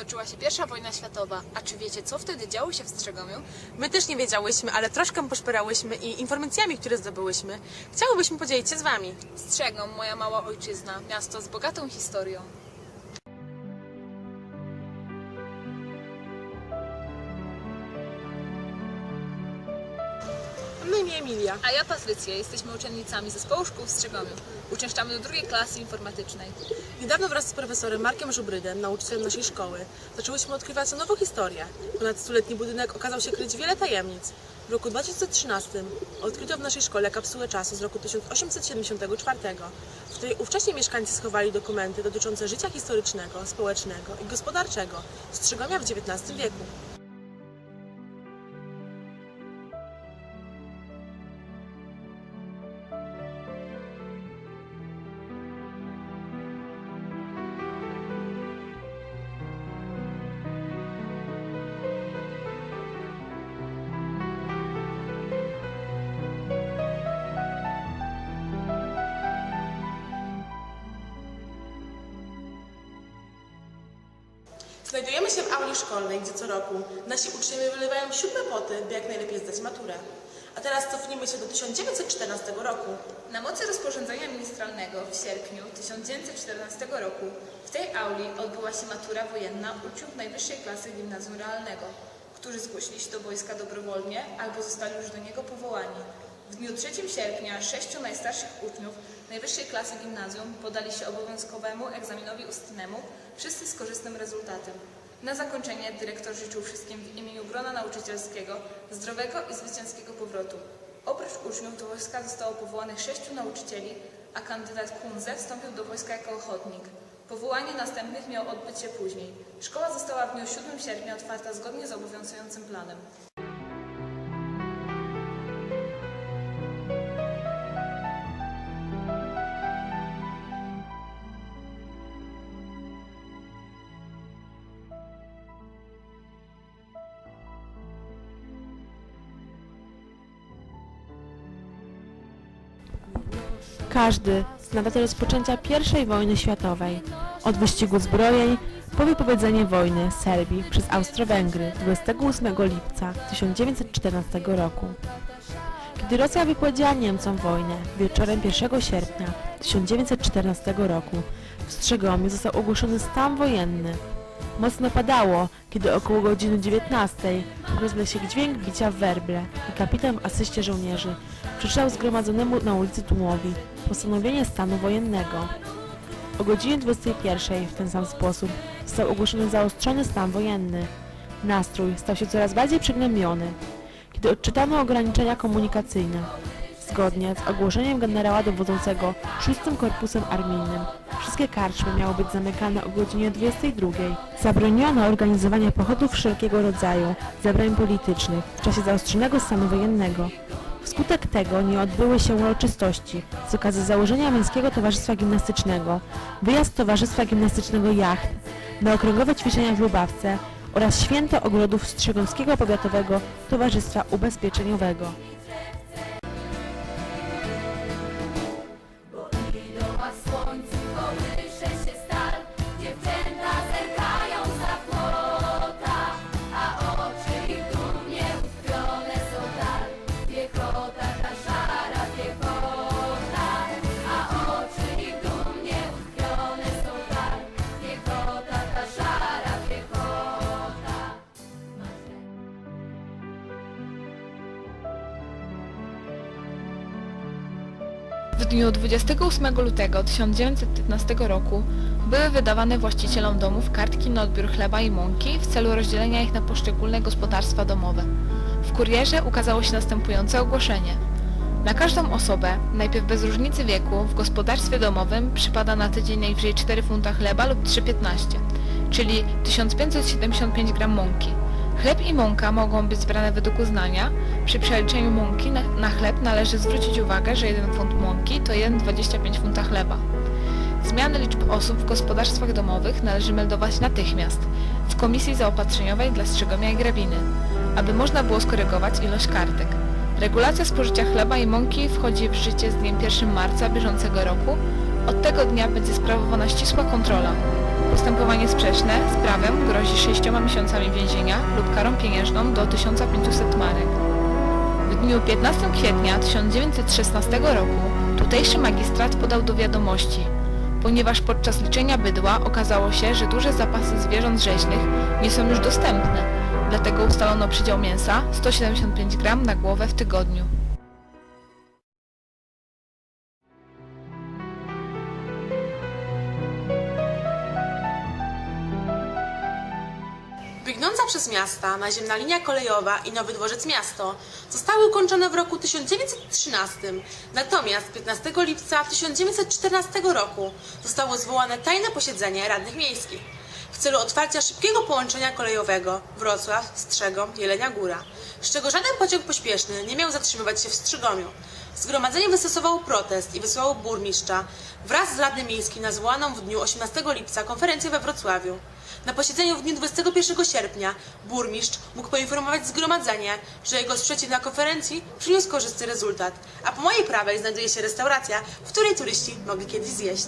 Potoczyła się pierwsza wojna światowa, a czy wiecie, co wtedy działo się w Strzegomiu? My też nie wiedziałyśmy, ale troszkę poszperałyśmy i informacjami, które zdobyłyśmy, chciałybyśmy podzielić się z wami. Strzegom, moja mała ojczyzna, miasto z bogatą historią. Emilia. A ja Patrycja, jesteśmy uczennicami zespołu szkół w Strzegomiu. Uczęszczamy do drugiej klasy informatycznej. Niedawno wraz z profesorem Markiem Żubrydem, nauczycielem naszej szkoły, zaczęłyśmy odkrywać nową historię. Ponad stuletni budynek okazał się kryć wiele tajemnic. W roku 2013 odkryto w naszej szkole kapsułę czasu z roku 1874, w której ówcześni mieszkańcy schowali dokumenty dotyczące życia historycznego, społecznego i gospodarczego Strzegomia w XIX wieku. Nasi uczniowie wylewają siódme poty, by jak najlepiej zdać maturę. A teraz cofnijmy się do 1914 roku. Na mocy rozporządzenia ministralnego w sierpniu 1914 roku w tej auli odbyła się matura wojenna uczniów najwyższej klasy gimnazjum realnego, którzy zgłosili się do wojska dobrowolnie albo zostali już do niego powołani. W dniu 3 sierpnia sześciu najstarszych uczniów najwyższej klasy gimnazjum podali się obowiązkowemu egzaminowi ustnemu, wszyscy z korzystnym rezultatem. Na zakończenie dyrektor życzył wszystkim w imieniu grona nauczycielskiego zdrowego i zwycięskiego powrotu. Oprócz uczniów do wojska zostało powołanych sześciu nauczycieli, a kandydat Kunze wstąpił do wojska jako ochotnik. Powołanie następnych miało odbyć się później. Szkoła została w dniu 7 sierpnia otwarta zgodnie z obowiązującym planem. Każdy zna datę rozpoczęcia I wojny światowej. Od wyścigu zbrojeń po wypowiedzenie wojny Serbii przez Austro-Węgry 28 lipca 1914 roku. Kiedy Rosja wypowiedziała Niemcom wojnę wieczorem 1 sierpnia 1914 roku w Strzegomiu został ogłoszony stan wojenny. Mocno padało, kiedy około godziny 19 rozległ się dźwięk bicia w werble i kapitan w asyście żołnierzy przeczytał zgromadzonemu na ulicy tłumowi postanowienie stanu wojennego. O godzinie 21 w ten sam sposób został ogłoszony zaostrzony stan wojenny. Nastrój stał się coraz bardziej przygnębiony, kiedy odczytano ograniczenia komunikacyjne. Zgodnie z ogłoszeniem generała dowodzącego 6 Korpusem Armijnym, wszystkie karczmy miały być zamykane o godzinie 22. Zabroniono organizowania pochodów wszelkiego rodzaju, zebrań politycznych w czasie zaostrzonego stanu wojennego. Wskutek tego nie odbyły się uroczystości z okazji założenia Męskiego Towarzystwa Gimnastycznego, wyjazd Towarzystwa Gimnastycznego Jacht na okręgowe ćwiczenia w Lubawce oraz święto ogrodów Strzegomskiego Powiatowego Towarzystwa Ubezpieczeniowego. Dniu 28 lutego 1915 roku były wydawane właścicielom domów kartki na odbiór chleba i mąki w celu rozdzielenia ich na poszczególne gospodarstwa domowe. W kurierze ukazało się następujące ogłoszenie. Na każdą osobę, najpierw bez różnicy wieku, w gospodarstwie domowym przypada na tydzień najwyżej 4 funta chleba lub 3,15, czyli 1575 gram mąki. Chleb i mąka mogą być zbrane według uznania. Przy przeliczeniu mąki na, na chleb należy zwrócić uwagę, że 1 funt mąki to 1,25 funta chleba. Zmiany liczb osób w gospodarstwach domowych należy meldować natychmiast w Komisji Zaopatrzeniowej dla Strzegomia i Grabiny, aby można było skorygować ilość kartek. Regulacja spożycia chleba i mąki wchodzi w życie z dniem 1 marca bieżącego roku. Od tego dnia będzie sprawowana ścisła kontrola. Postępowanie sprzeczne z prawem grozi 6 miesiącami więzienia lub karą pieniężną do 1500 marek. W dniu 15 kwietnia 1916 roku tutejszy magistrat podał do wiadomości, ponieważ podczas liczenia bydła okazało się, że duże zapasy zwierząt rzeźnych nie są już dostępne, dlatego ustalono przydział mięsa 175 gram na głowę w tygodniu. Przez miasta naziemna linia kolejowa i Nowy Dworzec Miasto zostały ukończone w roku 1913, natomiast 15 lipca 1914 roku zostało zwołane tajne posiedzenie radnych miejskich w celu otwarcia szybkiego połączenia kolejowego Wrocław, Strzegom, Jelenia Góra, z czego żaden pociąg pośpieszny nie miał zatrzymywać się w Strzygomiu. Zgromadzenie wystosowało protest i wysłało burmistrza wraz z radnym miejskim na zwołaną w dniu 18 lipca konferencję we Wrocławiu. Na posiedzeniu w dniu 21 sierpnia burmistrz mógł poinformować zgromadzenie, że jego sprzeciw na konferencji przyniósł korzystny rezultat, a po mojej prawej znajduje się restauracja, w której turyści mogli kiedyś zjeść.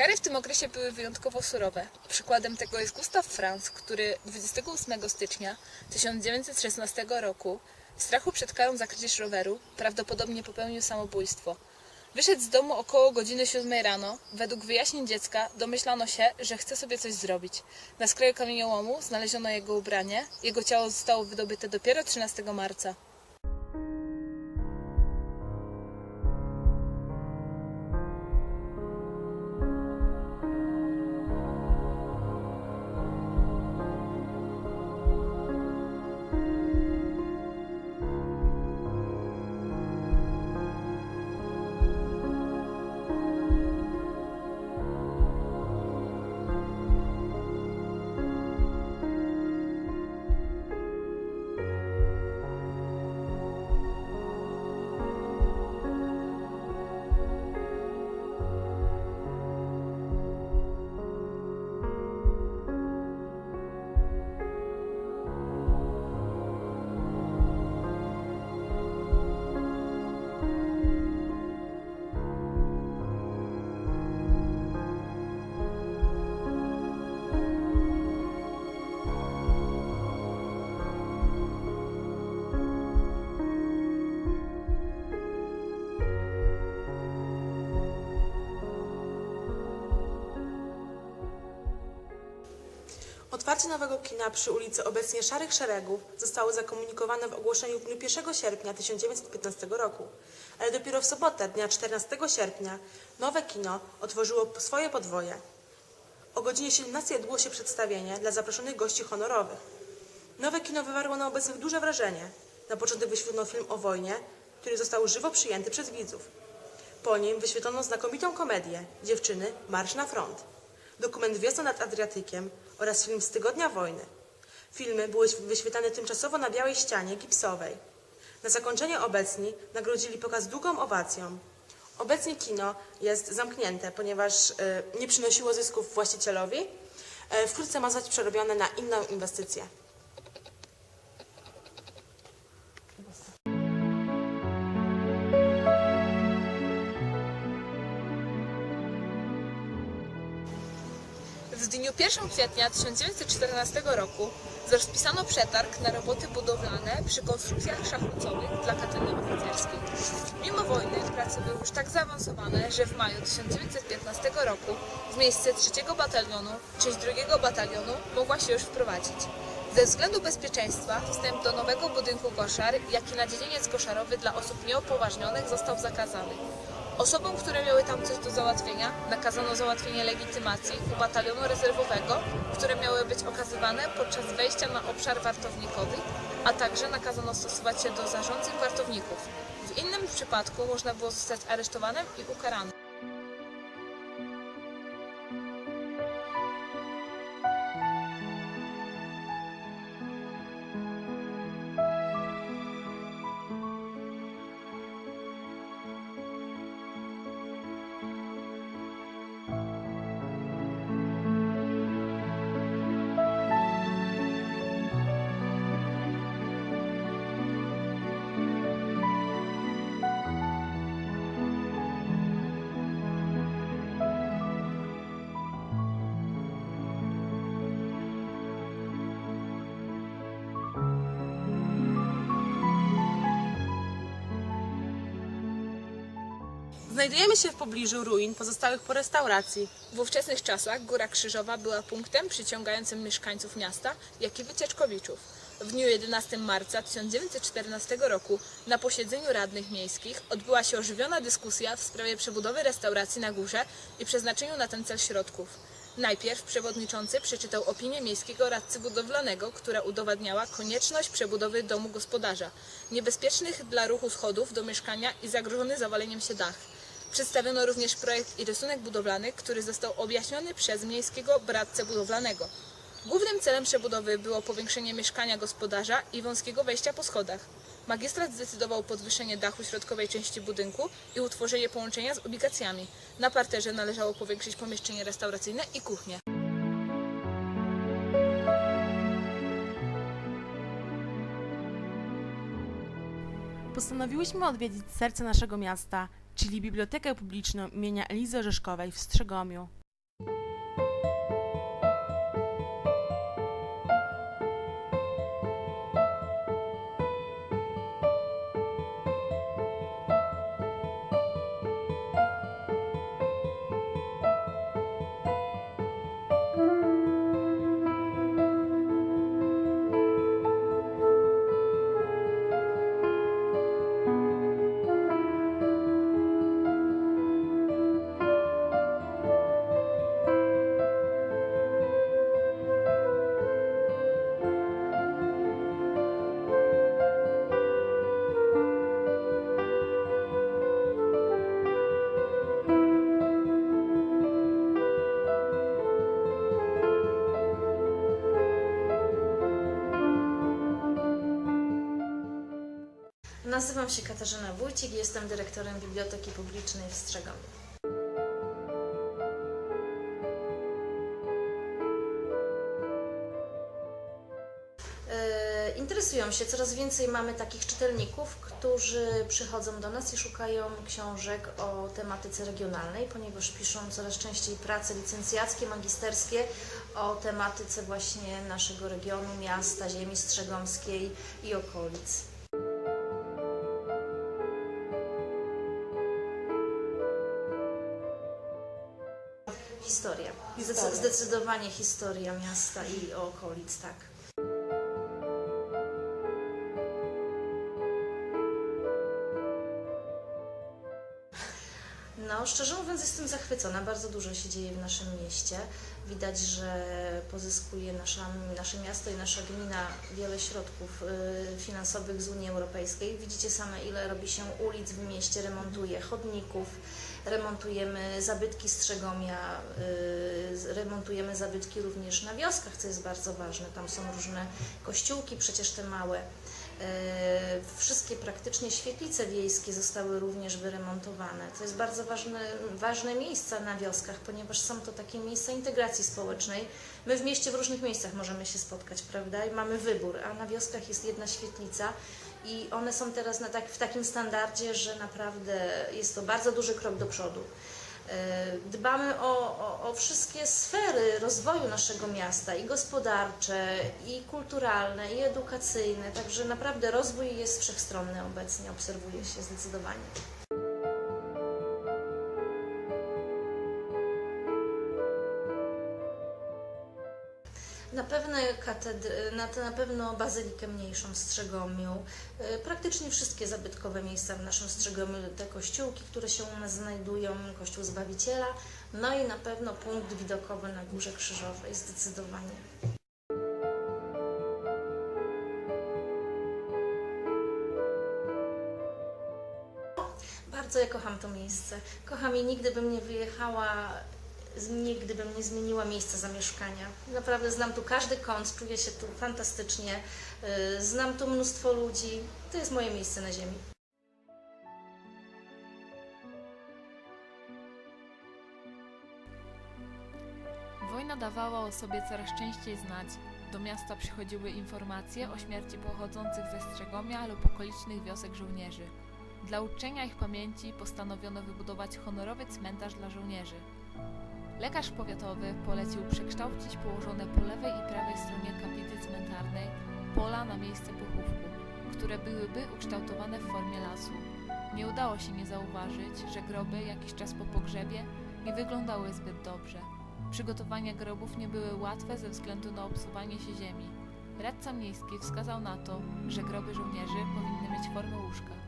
Kary w tym okresie były wyjątkowo surowe. Przykładem tego jest Gustav Franz, który 28 stycznia 1916 roku w strachu przed karą za kradzież roweru prawdopodobnie popełnił samobójstwo. Wyszedł z domu około godziny 7 rano. Według wyjaśnień dziecka domyślano się, że chce sobie coś zrobić. Na skraju kamieniołomu znaleziono jego ubranie. Jego ciało zostało wydobyte dopiero 13 marca. Otwarcie nowego kina przy ulicy obecnie Szarych Szeregów zostało zakomunikowane w ogłoszeniu w dniu 1 sierpnia 1915 roku, ale dopiero w sobotę, dnia 14 sierpnia, nowe kino otworzyło swoje podwoje. O godzinie 17 odbyło się przedstawienie dla zaproszonych gości honorowych. Nowe kino wywarło na obecnych duże wrażenie. Na początek wyświetlono film o wojnie, który został żywo przyjęty przez widzów. Po nim wyświetlono znakomitą komedię Dziewczyny, marsz na front, dokument Wiosna nad Adriatykiem oraz film z Tygodnia Wojny. Filmy były wyświetlane tymczasowo na białej ścianie gipsowej. Na zakończenie obecni nagrodzili pokaz długą owacją. Obecnie kino jest zamknięte, ponieważ e, nie przynosiło zysków właścicielowi. E, wkrótce ma zostać przerobione na inną inwestycję. Dniu 1 kwietnia 1914 roku rozpisano przetarg na roboty budowlane przy konstrukcjach szachowcowych dla katedry oficerskiej. Mimo wojny prace były już tak zaawansowane, że w maju 1915 roku w miejsce 3 batalionu część 2 batalionu mogła się już wprowadzić. Ze względu bezpieczeństwa wstęp do nowego budynku koszar, jak i na dziedziniec koszarowy dla osób nieopoważnionych został zakazany. Osobom, które miały tam coś do załatwienia, nakazano załatwienie legitymacji u batalionu rezerwowego, które miały być okazywane podczas wejścia na obszar wartownikowy, a także nakazano stosować się do zarządzeń wartowników. W innym przypadku można było zostać aresztowanym i ukaranym. Znajdujemy się w pobliżu ruin pozostałych po restauracji. W ówczesnych czasach Góra Krzyżowa była punktem przyciągającym mieszkańców miasta, jak i wycieczkowiczów. W dniu 11 marca 1914 roku na posiedzeniu radnych miejskich odbyła się ożywiona dyskusja w sprawie przebudowy restauracji na górze i przeznaczeniu na ten cel środków. Najpierw przewodniczący przeczytał opinię miejskiego radcy budowlanego, która udowadniała konieczność przebudowy domu gospodarza, niebezpiecznych dla ruchu schodów do mieszkania i zagrożony zawaleniem się dach. Przedstawiono również projekt i rysunek budowlany, który został objaśniony przez miejskiego radcę budowlanego. Głównym celem przebudowy było powiększenie mieszkania gospodarza i wąskiego wejścia po schodach. Magistrat zdecydował podwyższenie dachu środkowej części budynku i utworzenie połączenia z ubikacjami. Na parterze należało powiększyć pomieszczenie restauracyjne i kuchnię. Postanowiłyśmy odwiedzić serce naszego miasta, czyli Bibliotekę Publiczną imienia Elizy Orzeszkowej w Strzegomiu. Nazywam się Katarzyna Wójcik i jestem dyrektorem Biblioteki Publicznej w Strzegomiu. E, Interesują się, coraz więcej mamy takich czytelników, którzy przychodzą do nas i szukają książek o tematyce regionalnej, ponieważ piszą coraz częściej prace licencjackie, magisterskie o tematyce właśnie naszego regionu, miasta, ziemi strzegomskiej i okolic. Historia. Zdecy- Zdecydowanie historia miasta i okolic, tak. No, szczerze mówiąc, jestem zachwycona. Bardzo dużo się dzieje w naszym mieście. Widać, że pozyskuje nasza, nasze miasto i nasza gmina wiele środków y, finansowych z Unii Europejskiej. Widzicie same, ile robi się ulic w mieście, remontuje chodników, remontujemy zabytki Strzegomia, y, remontujemy zabytki również na wioskach, co jest bardzo ważne. Tam są różne kościółki, przecież te małe. E, Wszystkie praktycznie świetlice wiejskie zostały również wyremontowane. To jest bardzo ważne, ważne miejsca na wioskach, ponieważ są to takie miejsca integracji społecznej. My w mieście w różnych miejscach możemy się spotkać, prawda? I mamy wybór, a na wioskach jest jedna świetlica i one są teraz na tak, w takim standardzie, że naprawdę jest to bardzo duży krok do przodu. E, Dbamy o, o, o wszystkie sfery rozwoju naszego miasta, i gospodarcze, i kulturalne, i edukacyjne, także naprawdę rozwój jest wszechstronny obecnie, obserwuje się zdecydowanie. Katedr- na, na pewno bazylikę mniejszą w Strzegomiu, e, praktycznie wszystkie zabytkowe miejsca w naszym Strzegomiu, te kościółki, które się u nas znajdują, kościół Zbawiciela, no i na pewno punkt widokowy na Górze Krzyżowej, zdecydowanie. Bardzo ja kocham to miejsce. Kocham je, nigdy bym nie wyjechała, nigdy bym nie zmieniła miejsca zamieszkania. Naprawdę znam tu każdy kąt, czuję się tu fantastycznie, y, znam tu mnóstwo ludzi. To jest moje miejsce na ziemi. Wojna dawała o sobie coraz częściej znać. Do miasta przychodziły informacje o śmierci pochodzących ze Strzegomia lub okolicznych wiosek żołnierzy. Dla uczczenia ich pamięci postanowiono wybudować honorowy cmentarz dla żołnierzy. Lekarz powiatowy polecił przekształcić położone po lewej i prawej stronie kaplicy cmentarnej pola na miejsce pochówku, które byłyby ukształtowane w formie lasu. Nie udało się nie zauważyć, że groby jakiś czas po pogrzebie nie wyglądały zbyt dobrze. Przygotowania grobów nie były łatwe ze względu na obsuwanie się ziemi. Radca miejski wskazał na to, że groby żołnierzy powinny mieć formę łóżka.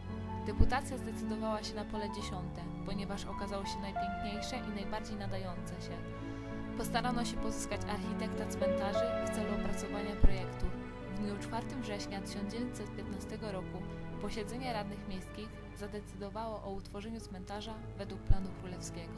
Deputacja zdecydowała się na pole dziesiąte, ponieważ okazało się najpiękniejsze i najbardziej nadające się. Postarano się pozyskać architekta cmentarzy w celu opracowania projektu. W dniu 4 września 1915 roku posiedzenie radnych miejskich zadecydowało o utworzeniu cmentarza według planu królewskiego.